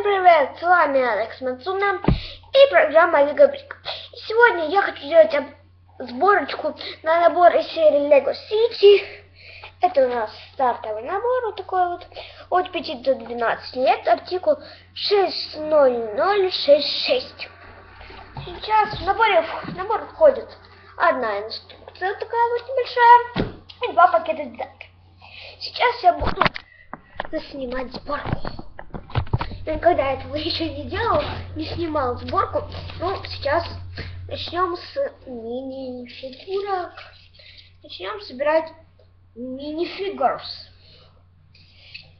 Всем привет, с вами Алекс Мацуна и программа Лига Брик. Сегодня я хочу сделать сборочку на набор из серии Lego City. Это у нас стартовый набор, вот такой вот, от 5 до 12 лет, артикул 60066. Сейчас в наборе, в набор входит одна инструкция такая вот небольшая и два пакета дизайна. Сейчас я буду заснимать сборку. Я никогда этого еще не делал, не снимал сборку. Ну, сейчас начнем с мини-фигурок. Начнем собирать мини-фигурс.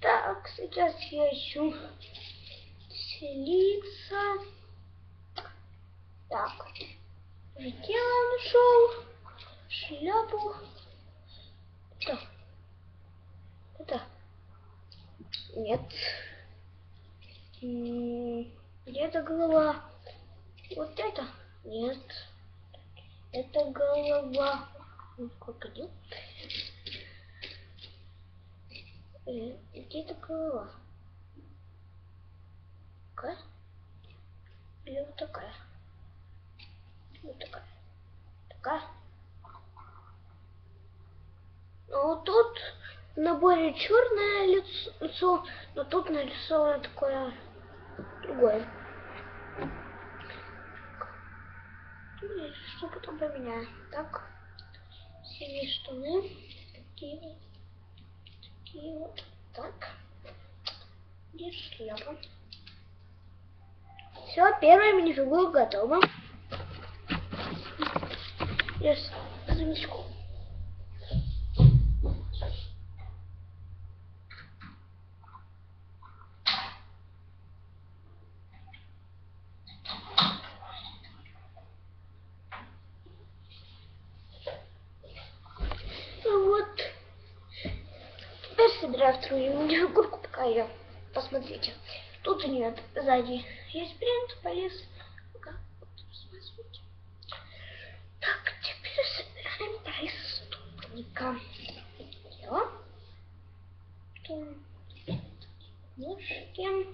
Так, сейчас я ищу селиться. Так, тело нашел, шляпу. Это, это, нет. Где эта голова? Вот это? Нет. Это голова. Крокодил. Где эта голова? Такая? Или вот такая? Вот такая. Такая. Ну, вот тут в наборе черное лицо, но тут нарисовано такое другое. Что потом поменяю. Так, синие штаны, такие вот, такие вот, так. Где шляпа? Все, первая минифигура готова. Сейчас, замечку. Собираю вторую фигурку, пока ее посмотрите. Тут у нее сзади есть принт, полез. Пока. Так, теперь собираем преступника. Все. Ножки.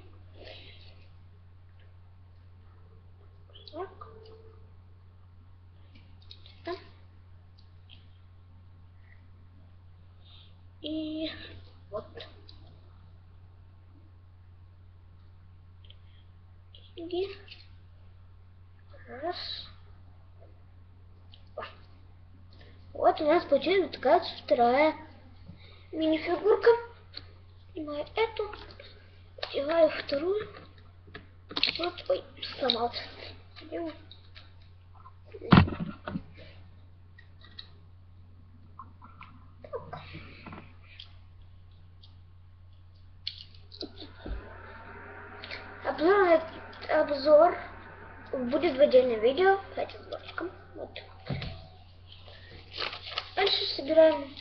Так. И вот. И раз. Вот у нас получилась такая вторая мини-фигурка. Снимаю эту, одеваю вторую. Вот, ой, сломался. Обзор будет в отдельном видео по этим сборчикам. Вот. Дальше собираем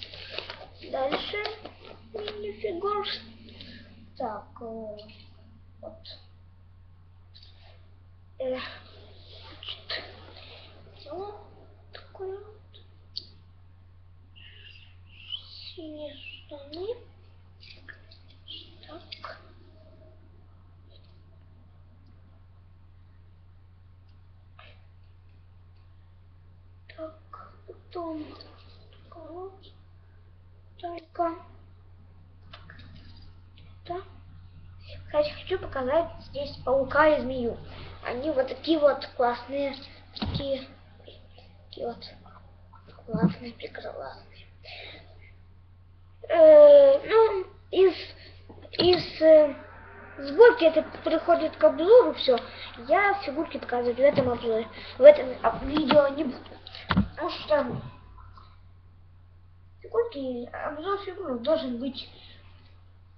дальше мини-фигур. Так, э, вот. Э, вот такое вот. Синие. потом только да. Кстати, хочу показать здесь паука и змею. Они вот такие вот классные, такие, такие вот классные, прекрасные. Э, ну, из, из э, сборки это приходит к обзору все. Я фигурки показывать в этом обзоре, в этом видео не буду. Потому что фигурки, обзор фигурок должен быть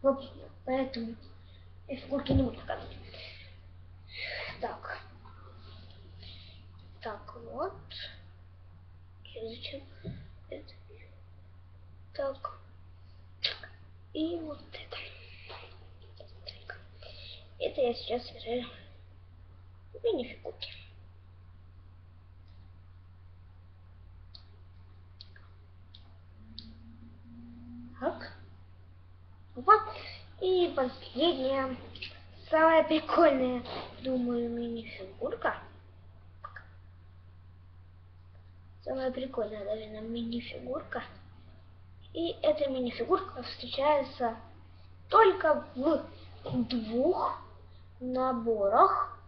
вот поэтому я фигурки не буду показывать. Так. Так, вот. Зачем это? Так. И вот это. Так. Это я сейчас собираю мини-фигурки. Так. Вот. И последняя самая прикольная, думаю, мини-фигурка. Самая прикольная, наверное, мини-фигурка. И эта мини-фигурка встречается только в двух наборах.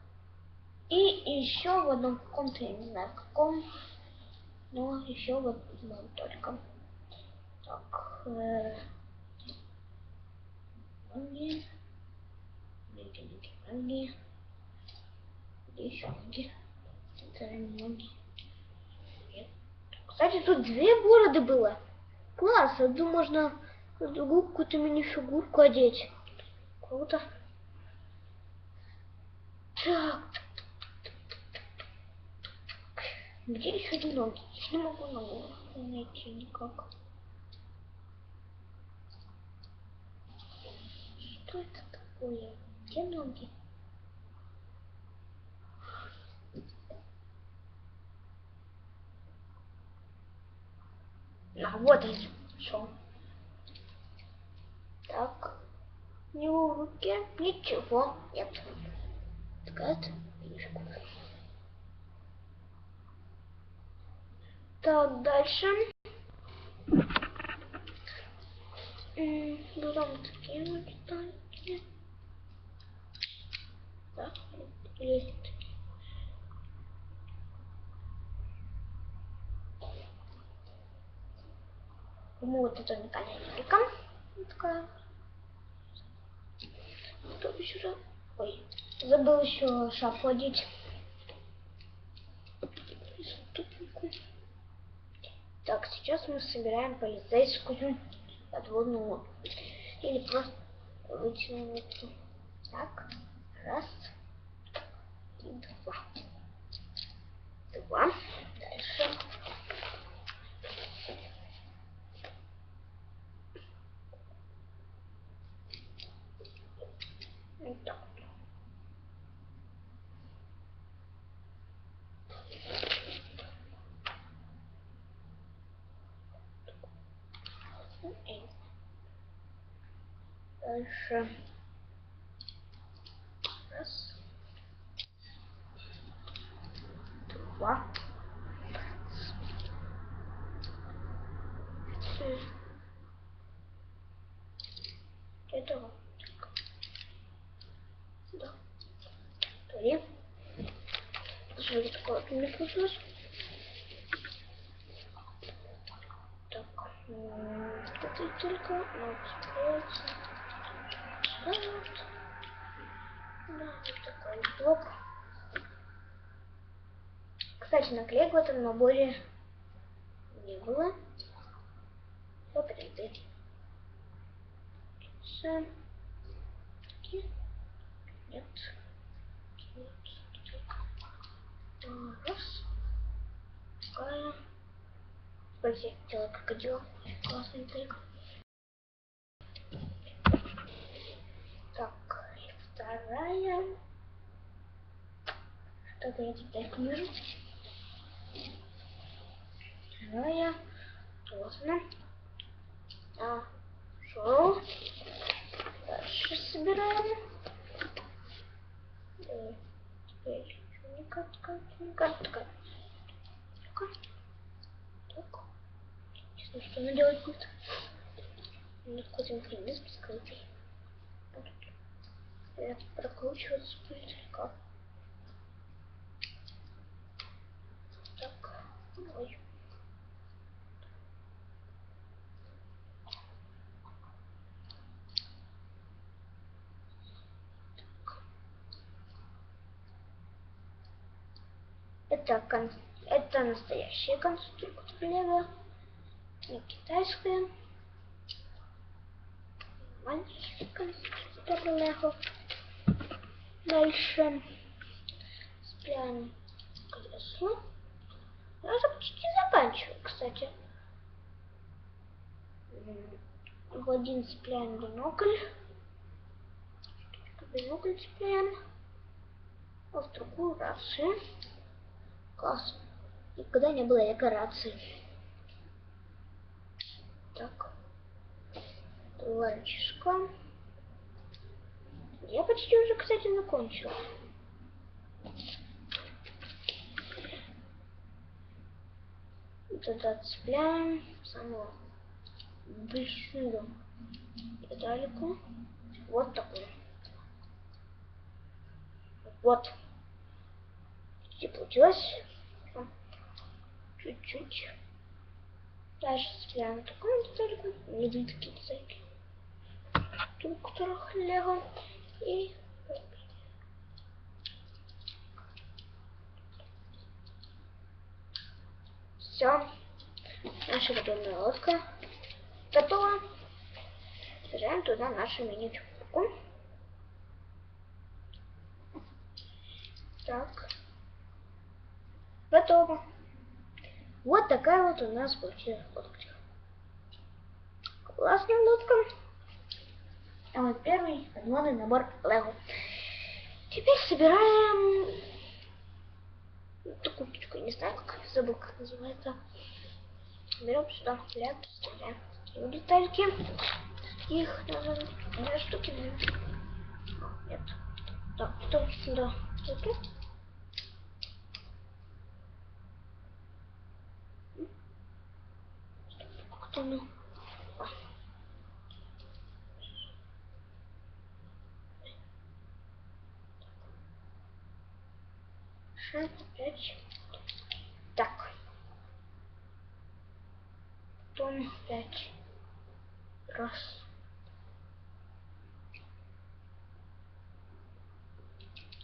И еще в одном каком-то, я не знаю каком, но еще в одном только. Так, э, ноги, ноги, ноги, ноги, где еще это ноги. Нет. Кстати, тут две бороды было. Класс, одну можно в другую какую-то мини-фигурку одеть. Круто. Так. Где еще одни ноги? Я не могу ногу найти никак. Что это такое? Где ноги? А, вот он. Шел. Так. У него в руке ничего нет. Скат. Так, дальше. Такие вот танки. Так, или такие. Ему вот это уникальная. Вот такая. Что еще раз? Ой, забыл еще одеть. Преступнику. Так, сейчас мы собираем полицейскую подводную лодку. Или просто лодку. Так, раз и два. Два. Дальше. Вот так. Окей. Дальше. Раз. Два. Три. Это вот так. Да. Три. Смотри, такой вот микрофон. Так, м, это только ну, справится. Вот. Да, вот такой блок. Кстати, наклеек в этом наборе не было. Все. Все. Нет. Раз. Такая. Смотрите, делаю крокодил. Классный трик. Так, и вторая. Что-то я теперь вижу. Вторая. Она. А, шел. Дальше собираем. Э, Теперь никак, никак, никак, никак. Так. Интересно, что она делать будет? Ну, какой-то механизм скрытый. Я прокручиваться будет или как? Так. Ой. Это, кон... это настоящая конструкция Лего. Не китайская. Маленький конструктор Лего. Дальше. Спрям колесо. Я уже почти заканчиваю, кстати. В один цепляем бинокль. Бинокль цепляем. А в другую рацию. Класс. Никогда не было декораций. Так. Ланчишка. Я почти уже, кстати, закончил. Вот это отцепляем. Самую большую педальку. Вот такую. Вот. И получилось чуть-чуть. Дальше цепляем такую две такие детальки. Тут, у которых лего. И все. Наша водяная лодка готова. Сажаем туда нашу мини-чурку. Так. Готово. Вот такая вот у нас получилась лодка. Классная лодка. А первый подводный набор Лего. Теперь собираем такую птичку, не знаю, как забыл, как называется. Берем сюда хлеб, вставляем детальки. Их надо две штуки. Нет. Так, потом сюда. Тут. Как-то ну. Шесть, пять. Так. Потом пять. Раз.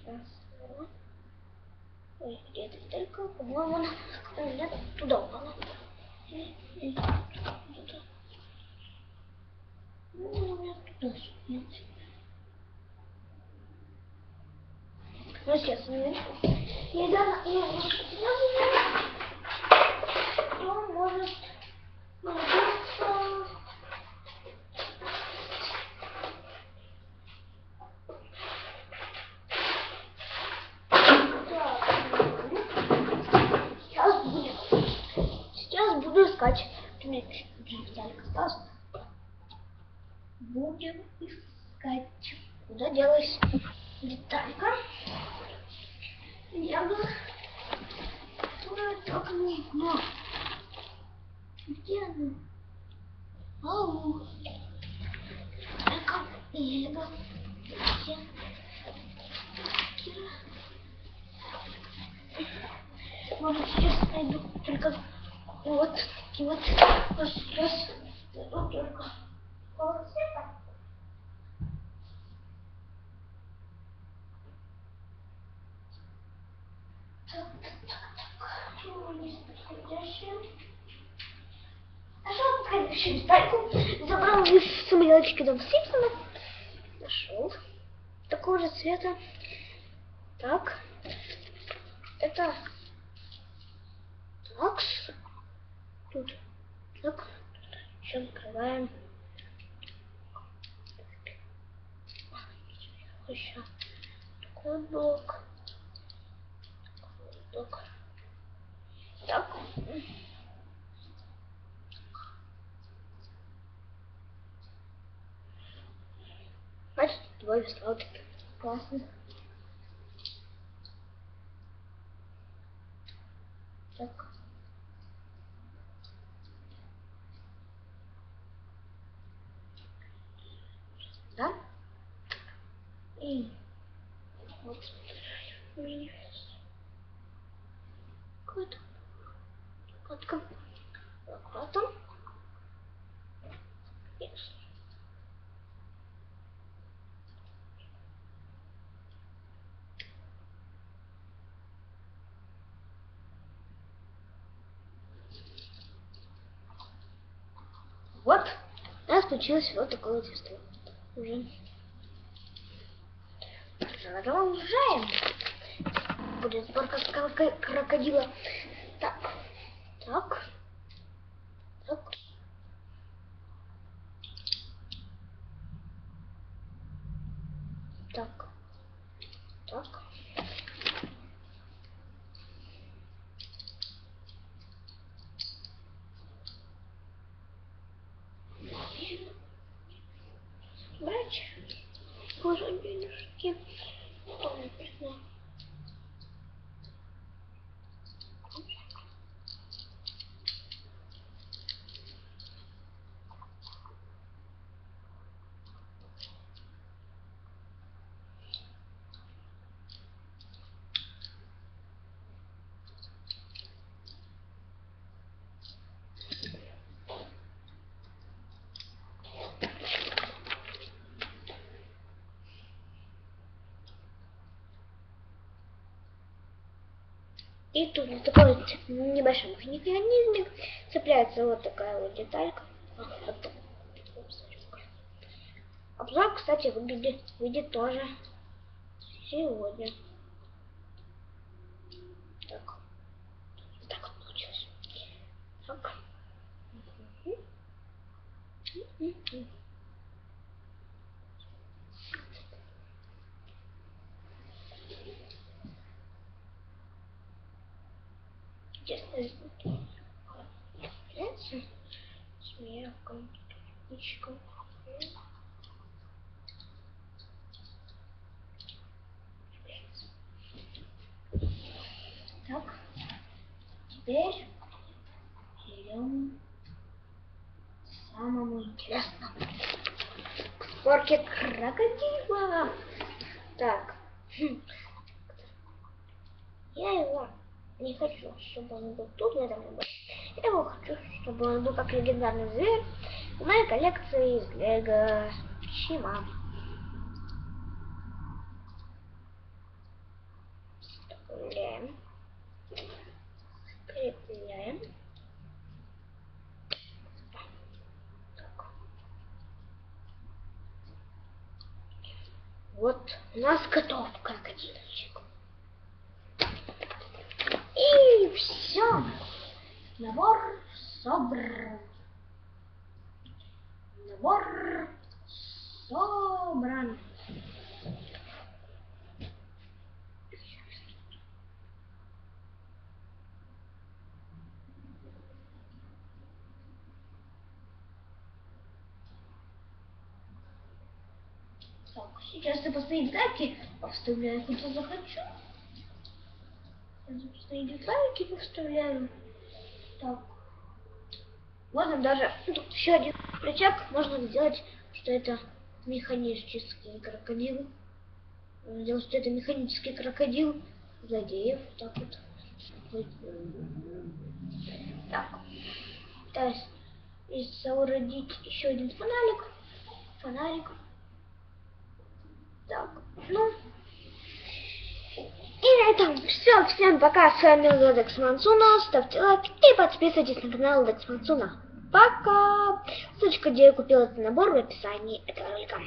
Раз, два. Ой, где эта деталька? По-моему, она у меня туда упала. Ну, у меня туда. Нет. Ну, сейчас, минутку. Недавно я он может научиться Сейчас будем. Сейчас буду искать. Чуть-чуть деталька осталась. Будем искать. Куда делась? Я бы... Так нужно. Где она? Ау. Эго. Где? Кира. Может, сейчас найду только вот такие вот. Вот сейчас найду только вот это. Так, так, так. Чего не подходящее? Детальку. Забрал из самолетики дом Симпсона. Нашел. Такого же цвета. Так. Это такс. Тут. Так. Еще накрываем. Еще такой блок. Такой блок. Так. Voice out classe. Tá. Вот, у нас получилось вот такое тесто. Уже. Продолжаем. Будет сборка крокодила. Так, так. И тут на такой небольшом механизме цепляется вот такая вот деталька. Вот. Обзор, кстати, выглядит, выйдет тоже сегодня. Так. Вот так вот получилось. Так. Мгм. Яйца с. Так, теперь к самому интересному. Сборке крокодила. Так, я его не хочу, чтобы он был тут, на этом был. Я его хочу, чтобы он был как легендарный зверь в моей коллекции из Лего Чима. Вставляем. Скрепляем. Так. Вот у нас готов. И все. Набор собран. Набор собран. Так, сейчас я постоит датки, вставляю куда захочу. Свои дизлайки вставляю. Так. Можно даже еще один рычаг. Можно сделать, что это механический крокодил. Сделать, что это механический крокодил. Задеев. Так вот. Так. Пытаюсь и соорудить еще один фонарик. Фонарик. Так. Ну. И на этом все. Всем пока. С вами был Лекс Мансуна. Ставьте лайк и подписывайтесь на канал Лекс Мансуна. Пока. Ссылочка, где я купил этот набор в описании этого ролика.